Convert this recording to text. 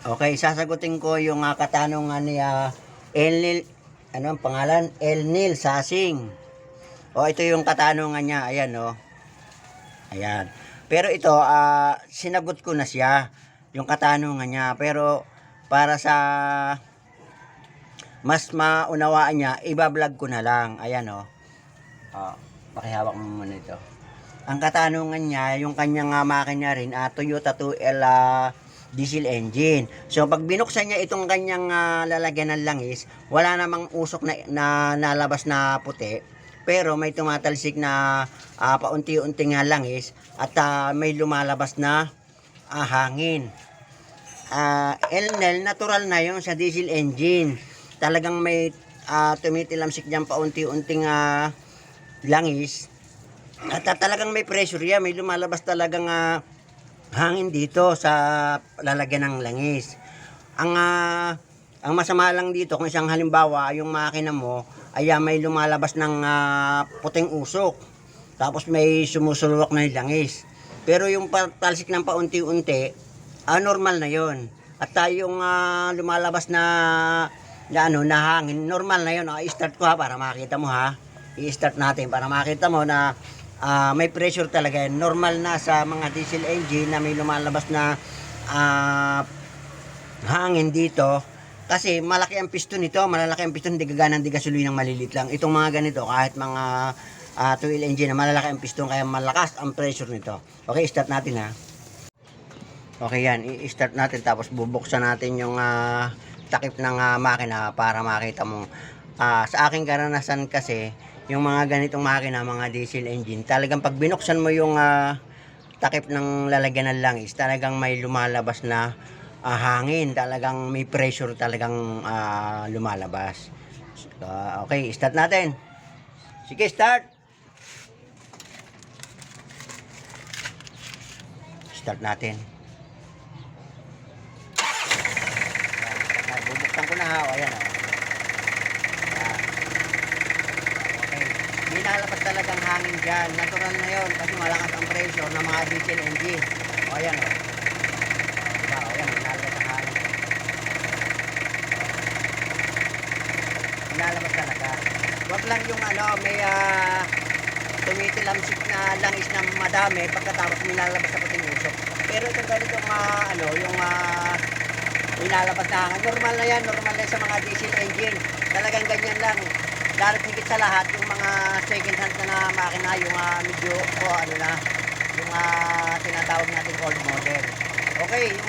Okay, sasagutin ko yung uh, katanungan ni ah, Elnil, ano ang pangalan? Elnil Sasing. O, ito yung katanungan niya. Ayan, o. Ayan. Pero ito, ah, sinagot ko na siya. Yung katanungan niya. Pero, para sa mas maunawaan niya, ibablog ko na lang. Ayan, o. Oh, pakihawak mo muna ito. Ang katanungan niya, yung kanyang uh, makina rin, ah, Toyota 2L ah, diesel engine. So pag binuksan niya itong kanyang ah, lalagyan ng langis, wala namang usok na, na nalabas na puti. Pero may tumatalsik na ah, paunti-unting langis at ah, may lumalabas na ah, hangin. Ah, Elnel, natural na yon sa diesel engine. Talagang may ah, tumitilamsik diyan paunti-unting ah, langis. At ah, talagang may pressure yan, may lumalabas talagang ah, hangin dito sa lalagyan ng langis. Ang ah, ang masama lang dito kung isang halimbawa yung makina mo ay ah, may lumalabas ng ah, puting usok. Tapos may sumusulwak na langis. Pero yung talsik ng paunti-unti, ah, normal na yon. At tayong ah, lumalabas na na ano na hangin, normal na yon. Ah, i-start ko ha para makita mo ha. I-start natin para makita mo na ah, may pressure talaga yan. Normal na sa mga diesel engine na may lumalabas na ah, hangin dito. Kasi malaki ang piston nito, malalaki ang piston, hindi gagana hindi gasolina ng malilit lang. Itong mga ganito, kahit mga uh, 2 engine na malalaki ang piston, kaya malakas ang pressure nito. Okay, start natin ha. Okay yan, i-start natin tapos bubuksan natin yung ah, takip ng ah, makina para makita mo. Ah, sa aking karanasan kasi, yung mga ganitong makina, mga diesel engine, talagang pag binuksan mo yung ah, takip ng lalagyan ng langis, talagang may lumalabas na ah, hangin, talagang may pressure talagang ah, lumalabas. So, okay, start natin. Sige, start. Start natin. Bubuksan ko na ha. O, ayan o. Ayan. Okay. May lalabas talagang hangin dyan. Natural na yon kasi malakas ang pressure ng mga diesel engine. O, ayan o. Diba, o, ayan, may ang hangin. May talaga. Huwag lang yung ano, may ah, tumitilamsik na langis na madami pagkatapos may lalabas na puting usok. Pero ito ganito mga ano, yung uh, ilalabas na hangin. Normal na yan, normal na sa mga diesel engine. Talagang ganyan lang. Darat higit sa lahat, yung mga second hand na, na makina, yung ah, medyo, o ano na, yung ah, tinatawag natin old model. Okay, yung